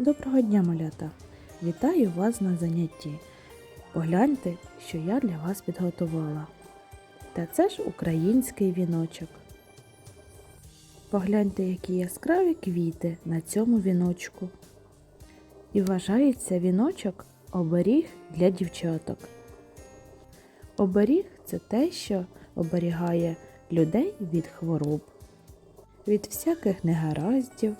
Доброго дня, малята! Вітаю вас на занятті. Погляньте, що я для вас підготувала. Та це ж український віночок. Погляньте, які яскраві квіти на цьому віночку. І вважається віночок оберіг для дівчаток. Оберіг це те, що оберігає людей від хвороб, від всяких негараздів.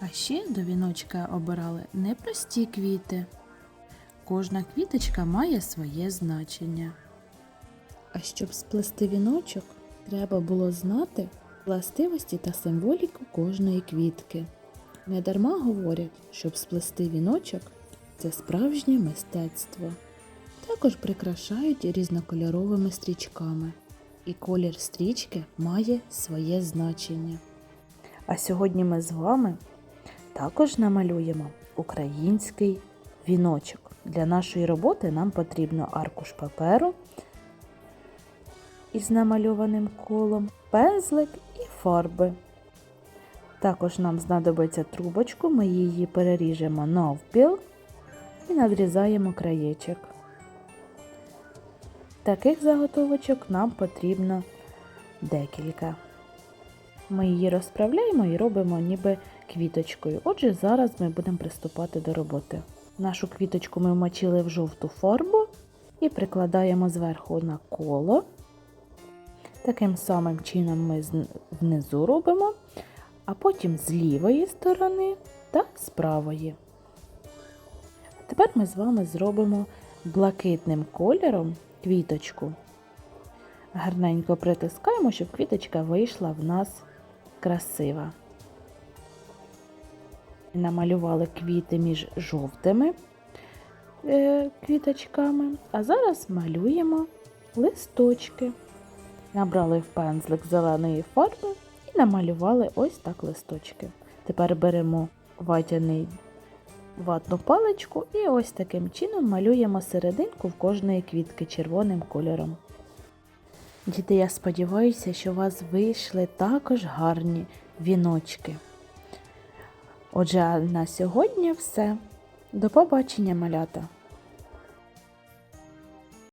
А ще до віночка обирали непрості квіти. Кожна квіточка має своє значення. А щоб сплести віночок, треба було знати властивості та символіку кожної квітки. Недарма говорять, щоб сплести віночок це справжнє мистецтво. Також прикрашають різнокольоровими стрічками, і колір стрічки має своє значення. А сьогодні ми з вами також намалюємо український віночок. Для нашої роботи нам потрібно аркуш паперу із намальованим колом, пензлик і фарби. Також нам знадобиться трубочку, ми її переріжемо навпіл і надрізаємо краєчок. Таких заготовочок нам потрібно декілька. Ми її розправляємо і робимо ніби квіточкою. Отже, зараз ми будемо приступати до роботи. Нашу квіточку ми вмочили в жовту фарбу і прикладаємо зверху на коло. Таким самим чином ми внизу робимо, а потім з лівої сторони та з правої. Тепер ми з вами зробимо блакитним кольором квіточку. Гарненько притискаємо, щоб квіточка вийшла в нас красива. Намалювали квіти між жовтими е, квіточками, а зараз малюємо листочки. Набрали в пензлик зеленої фарби і намалювали ось так листочки. Тепер беремо ватяний ватну паличку і ось таким чином малюємо серединку в кожної квітки червоним кольором. Діти, я сподіваюся, що у вас вийшли також гарні віночки. Отже, на сьогодні все. До побачення, малята!